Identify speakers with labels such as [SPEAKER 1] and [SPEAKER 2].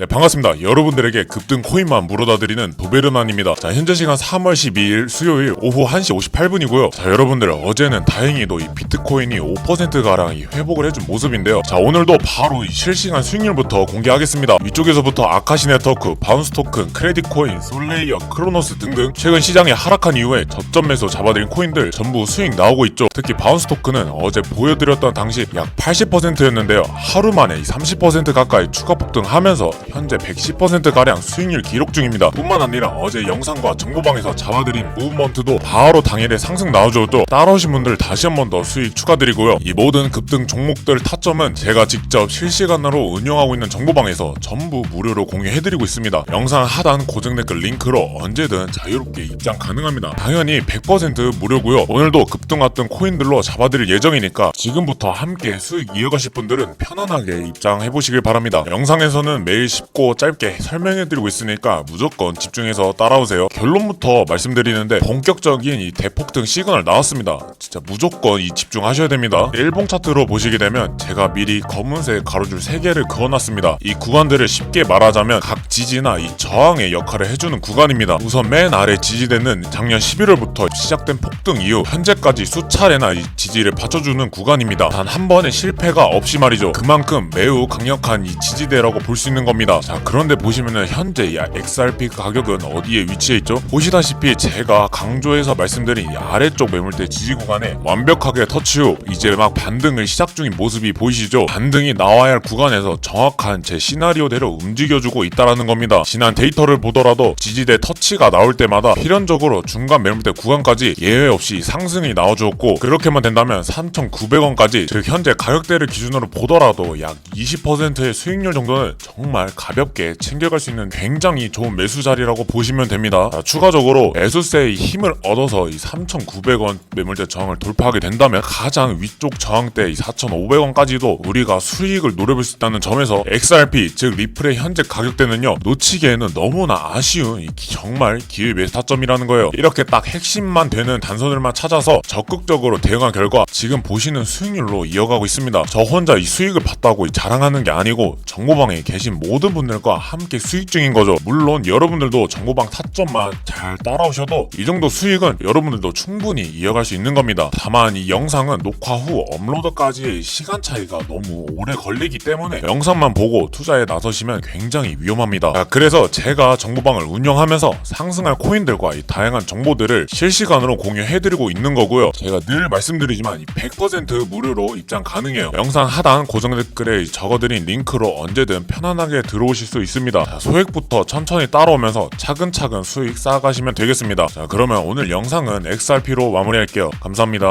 [SPEAKER 1] 네 반갑습니다. 여러분들에게 급등 코인만 물어다 드리는 도베르만입니다. 자 현재 시간 3월 12일 수요일 오후 1시 58분이고요. 자 여러분들 어제는 다행히도 이 비트코인이 5% 가량 이 회복을 해준 모습인데요. 자 오늘도 바로 이 실시간 수익률부터 공개하겠습니다. 위쪽에서부터 아카시 네트워크, 바운스 토큰, 크레딧 코인, 솔레이어, 크로노스 등등 최근 시장이 하락한 이후에 저점 매수 잡아들인 코인들 전부 수익 나오고 있죠. 특히 바운스 토큰은 어제 보여드렸던 당시 약 80%였는데요. 하루 만에 이30% 가까이 추가 폭등하면서 현재 110% 가량 수익률 기록 중입니다. 뿐만 아니라 어제 영상과 정보방에서 잡아드린 무브먼트도 바로 당일에 상승 나와줬죠. 따라오신 분들 다시 한 번 더 수익 축하드리고요. 이 모든 급등 종목들 타점은 제가 직접 실시간으로 운영하고 있는 정보방에서 전부 무료로 공유해드리고 있습니다. 영상 하단 고정 댓글 링크로 언제든 자유롭게 입장 가능합니다. 당연히 100% 무료고요. 오늘도 급등 왔던 코인들로 잡아드릴 예정이니까 지금부터 함께 수익 이어가실 분들은 편안하게 입장해 보시길 바랍니다. 영상에서는 매일 쉽고 짧게 설명해드리고 있으니까 무조건 집중해서 따라오세요. 결론부터 말씀드리는데 본격적인 이 대폭등 시그널 나왔습니다. 진짜 무조건 이 집중하셔야 됩니다. 일봉 차트로 보시게 되면 제가 미리 검은색 가로줄 3개를 그어놨습니다. 이 구간들을 쉽게 말하자면 각 지지나 이 저항의 역할을 해주는 구간입니다. 우선 맨 아래 지지대는 작년 11월부터 시작된 폭등 이후 현재까지 수차례나 이 지지를 받쳐주는 구간입니다. 단 한 번의 실패가 없이 말이죠. 그만큼 매우 강력한 이 지지대라고 볼 수 있는 겁니다. 자 그런데 보시면은 현재 이 XRP 가격은 어디에 위치해 있죠? 보시다시피 제가 강조해서 말씀드린 이 아래쪽 매물대 지지 구간에 완벽하게 터치 후 이제 막 반등을 시작 중인 모습이 보이시죠? 반등이 나와야 할 구간에서 정확한 제 시나리오대로 움직여주고 있다라는 겁니다. 지난 데이터를 보더라도 지지대 터치가 나올 때마다 필연적으로 중간 매물대 구간까지 예외 없이 상승이 나와주었고 그렇게만 된다 면 3,900원까지 즉 현재 가격대를 기준으로 보더라도 약 20%의 수익률 정도는 정말 가볍게 챙겨갈 수 있는 굉장히 좋은 매수 자리라고 보시면 됩니다. 자, 추가적으로 매수세의 힘을 얻어서 이 3,900원 매물대 저항을 돌파하게 된다면 가장 위쪽 저항대 이 4,500원까지도 우리가 수익을 노려볼 수 있다는 점에서 XRP 즉 리플의 현재 가격대는요 놓치기에는 너무나 아쉬운 정말 기회 매수 타점이라는 거예요. 이렇게 딱 핵심만 되는 단선들만 찾아서 적극적으로 대응한 결과 지금 보시는 수익률로 이어가고 있습니다. 저 혼자 이 수익을 봤다고 이 자랑하는 게 아니고 정보방에 계신 모든 분들과 함께 수익 중인 거죠. 물론 여러분들도 정보방 타점만 잘 따라오셔도 이 정도 수익은 여러분들도 충분히 이어갈 수 있는 겁니다. 다만 이 영상은 녹화 후 업로드까지의 시간 차이가 너무 오래 걸리기 때문에 영상만 보고 투자에 나서시면 굉장히 위험합니다. 자, 그래서 제가 정보방을 운영하면서 상승할 코인들과 이 다양한 정보들을 실시간으로 공유해드리고 있는 거고요. 제가 늘 말씀드리지만 이100% 무료로 입장 가능해요. 영상 하단 고정 댓글에 적어드린 링크로 언제든 편안하게 들어오실 수 있습니다. 자, 소액부터 천천히 따라오면서 차근차근 수익 쌓아가 시면 되겠습니다. 자, 그러면 오늘 영상은 XRP로 마무리할게요. 감사합니다.